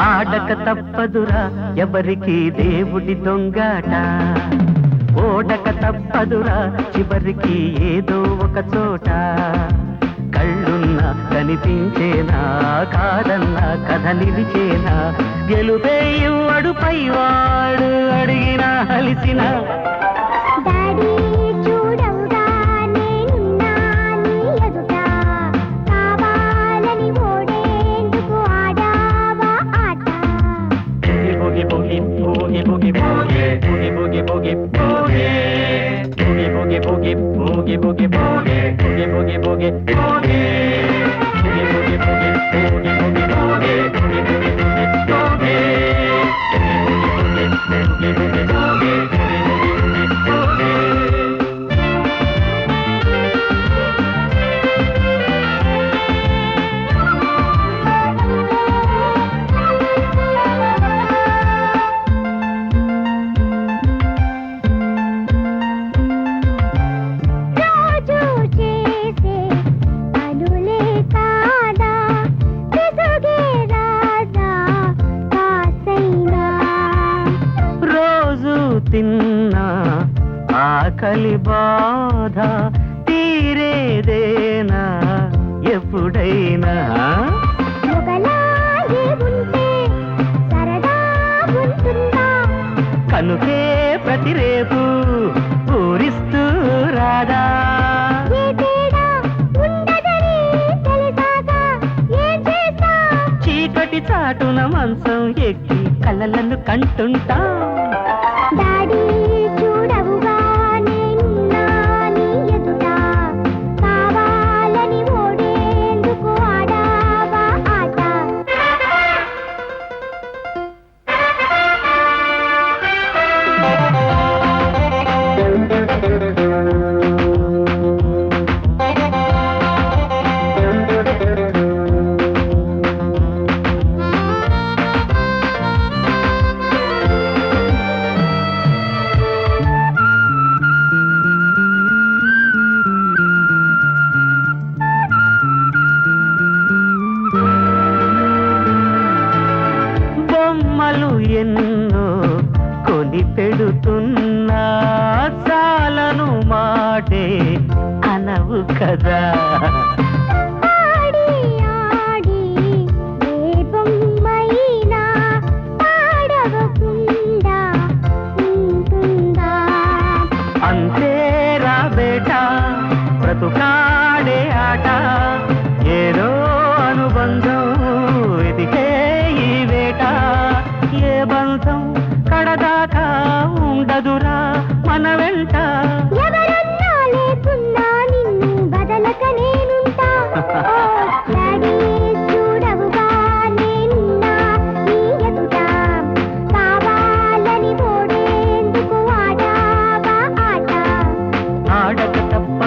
ఆడక తప్పదురా ఎవరికి దేవుడి దొంగాట. ఓడక తప్పదురా చివరికి ఏదో ఒక చోట. కళ్ళున్నా కనిపించేనా కాదన్నా కథ నిలిచేనా. గెలుపే ఇవ్వడుపై వాడు అడిగినా అలిసినా. 보기 보기 보기 보기 보기 보기 보기 보기 보기 보기 보기 보기 보기 보기 보기 보기 보기 తిన్న ఆకలి బాధ తీరేదేనా? ఎప్పుడైనా? కనుకే ప్రతి రేపు పూరిస్తూ రాదా? చీకటి చాటున మంచం ఎక్కి కళ్ళలను కంటుంటా? కొని చాలను మాటే అనవు కదా.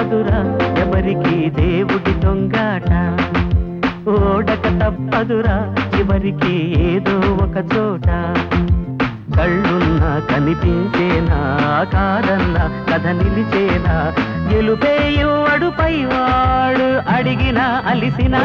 తప్పదురా ఎవరికి దేవుడి దొంగాట. ఓడక తప్పదురా చివరికి ఏదో ఒక చోట. కళ్ళున్నా కనిపించేనా కాదన్నా కథ నిలిచేనా? గెలుపేయు అడుపై వాడు అడిగినా అలిసినా?